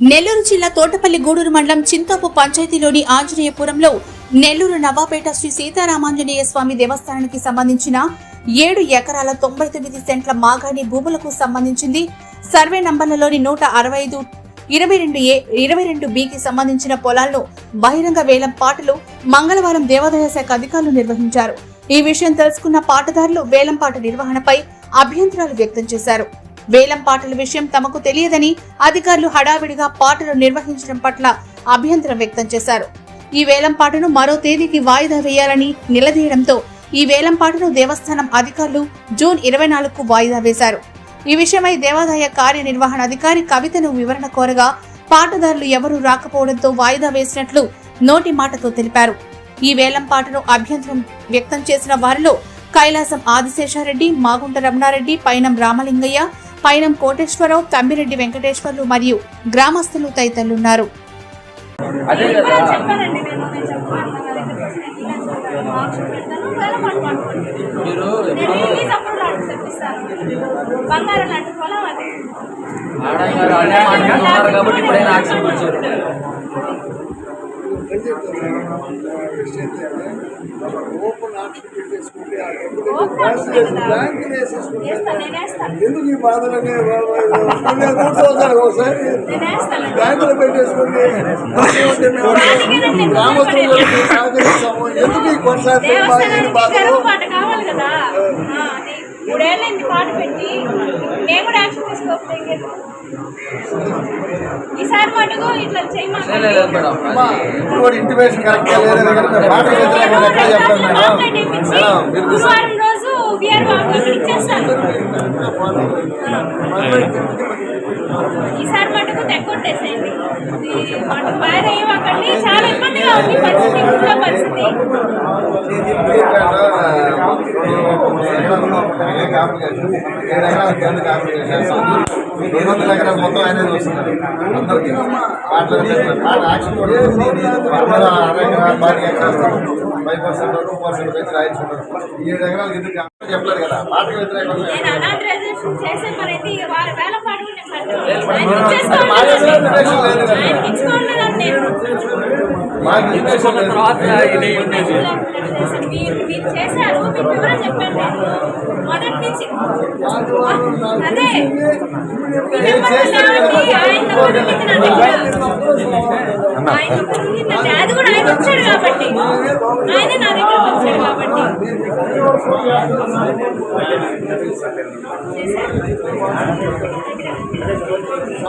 నెల్లూరు జిల్లా తోటపల్లి గూడూరు మండలం చింతోపు పంచాయతీలోని ఆంజనేయపురంలో నెల్లూరు నవాపేట శ్రీ సీతారామాంజనేయ స్వామి దేవస్థానానికి సంబంధించిన ఏడు ఎకరాల తొంభై తొమ్మిది సెంట్ల మాగాణి భూములకు సంబంధించింది. సర్వే నంబర్లలోని నూట అరవై ఐదు ఇరవై రెండు ఏ ఇరవై రెండు బికి సంబంధించిన పొలాలను బహిరంగ వేలం పాటలు మంగళవారం దేవాదాయ శాఖ అధికారులు నిర్వహించారు. ఈ విషయం తెలుసుకున్న పాటదారులు వేలంపాట నిర్వహణపై అభ్యంతరాలు వ్యక్తం చేశారు. వేలం పాటల విషయం తమకు తెలియదని అధికారులు హడావిడిగా పాటలు నిర్వహించడం పట్ల అభ్యంతరం వ్యక్తం చేశారు. ఈ వేలం పాటను మరో తేదీకి వాయిదా వేయాలని నిలదీయడంతో ఈ వేలం పాటను దేవస్థానం అధికారులు జూన్ ఇరవై నాలుగుకు వాయిదా వేశారు. ఈ విషయమై దేవాదాయ కార్యనిర్వహణ అధికారి కవితను వివరణ కోరగా పాటదారులు ఎవరూ రాకపోవడంతో వాయిదా వేసినట్లు నోటి మాటతో తెలిపారు. ఈ వేలం పాటను అభ్యంతరం వ్యక్తం చేసిన వారిలో కైలాసం ఆదిశేషారెడ్డి మాగుంట రమణారెడ్డి పైనం రామలింగయ్య పైనం కోటేశ్వరరావు తమ్మిరెడ్డి వెంకటేశ్వర్లు మరియు గ్రామస్తులు తదితరులున్నారు. బంగారం ఓపెన్ ఆప్షన్ పెట్టేసుకుంటే. బ్యాంకులు వేసేసుకుంటే ఎందుకు ఈ బాధలనే సంవత్సరాలు ఒకసారి బ్యాంకులో పెట్టేసుకుంటే గ్రామస్తులు సహకరిస్తాము ఎందుకు ఈ బాధలు అది మూడేళ్ళైంది పాట పెట్టి నేను కూడా యాక్షన్ తీసుకోకపోతే ఇంకెందుకు? ఈసారి మటుకు ఇట్లా చేయమని గురువారం రోజు బాబు ఇచ్చేస్తాను ఈసారి మటుకు తెగొట్టేసేయండి మటుకు బాగా అయ్యకండి చాలా ఇబ్బందిగా ఉంది పరిస్థితి పరిస్థితి రెండు వందల ఎకరాలు మొత్తం ఆయన చూస్తున్నారు అందరికీ పాట యాక్షన్ కూడా అరవై ఎకరాలు భారీ చేస్తాం ఫైవ్ పర్సెంట్ టూ పర్సెంట్ పెంచి రాయించుకుంటారు ఏడు ఎకరాలు ఎందుకు చెప్పలేదు కదా పాట వ్యతిరేకం లేదు, మరి మీరు మీరు చేశారు మీకు వివరం చెప్పండి. మొదటి నుంచి అదే. ఆయన దగ్గర. అది కూడా ఆయన వచ్చాడు కాబట్టి. ఆయన నా దగ్గర వచ్చాడు కాబట్టి. చేశారు.